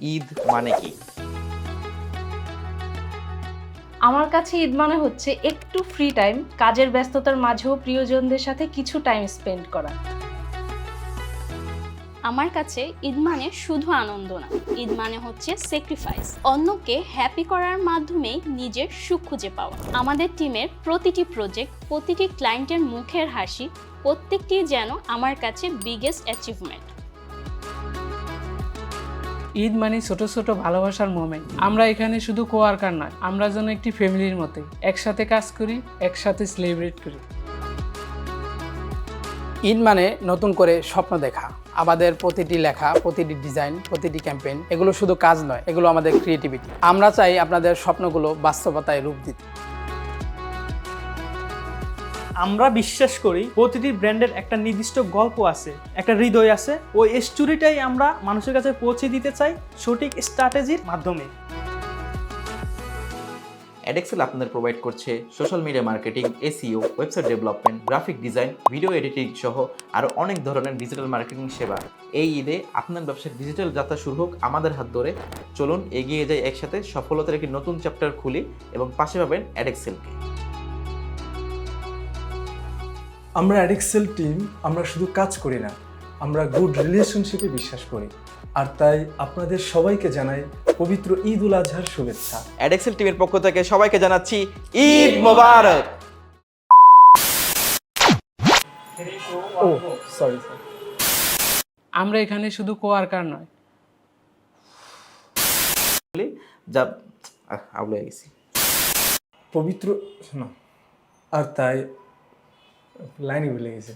ঈদ মানে কি? আমার কাছে ঈদ মানে হচ্ছে একটু ফ্রি টাইম কাজের ব্যস্ততার মাঝেও প্রিয়জনদের সাথে কিছু টাইম স্পেন্ড করা। আমার কাছে ঈদ মানে শুধু আনন্দ না ঈদ মানে হচ্ছে স্যাক্রিফাইস অন্যকে হ্যাপি করার মাধ্যমেই নিজের সুখ খুঁজে পাওয়া। আমাদের টিমের প্রতিটি প্রজেক্ট প্রতিটি ক্লায়েন্টের মুখের হাসি প্রত্যেকটি যেন আমার কাছে বিগেস্ট অ্যাচিভমেন্ট ঈদ মানে ছোট ছোট ভালোবাসার মোমেন্ট আমরা এখানে শুধু কোয়ার্কার নয়, আমরা যেন একটি ফ্যামিলির মতোই। একসাথে কাজ করি, একসাথে সেলিব্রেট করি। ঈদ মানে নতুন করে স্বপ্ন দেখা। আমাদের প্রতিটি লেখা, প্রতিটি ডিজাইন প্রতিটি ক্যাম্পেইন এগুলো শুধু কাজ নয়, এগুলো আমাদের ক্রিয়েটিভিটি আমরা চাই আপনাদের স্বপ্নগুলো বাস্তবতায় রূপ দিতে। আমরা বিশ্বাস করি প্রতিটি ব্র্যান্ডের একটা নির্দিষ্ট গল্প আছে, একটা হৃদয় আছে। ওই স্টোরিটাই আমরা মানুষের কাছে পৌঁছে দিতে চাই সঠিক স্ট্র্যাটেজির মাধ্যমে। অ্যাডেক্সেল আপনাদের প্রোভাইড করছে social media marketing SEO website development graphic design video editing সহ আরও অনেক ধরনের ডিজিটাল মার্কেটিং সেবা। এই ঈদে আপনার ব্যবসার ডিজিটাল যাত্রা শুরু হোক আমাদের হাত ধরে। চলুন এগিয়ে যাই একসাথে সফলতার একটি নতুন চ্যাপ্টার খুলি এবং পাশে পাবেন অ্যাডেক্সেলকে আমরা অ্যাডেক্সেল টিম আমরা শুধু কাজ করি না আমরা গুড রিলেশনশিপে বিশ্বাস করি। আর তাই আপনাদের সবাইকে জানাই পবিত্র ঈদ উল আজহার শুভেচ্ছা। অ্যাডেক্সেল টিমের পক্ষ থেকে সবাইকে জানাচ্ছি ঈদ মোবারক। ও সরি আমরা এখানে শুধু কোয়ার্কার নয়। যা আহ, আউলে গেছি। পবিত্র না। আর তাই লাইনই ভুলে গেছে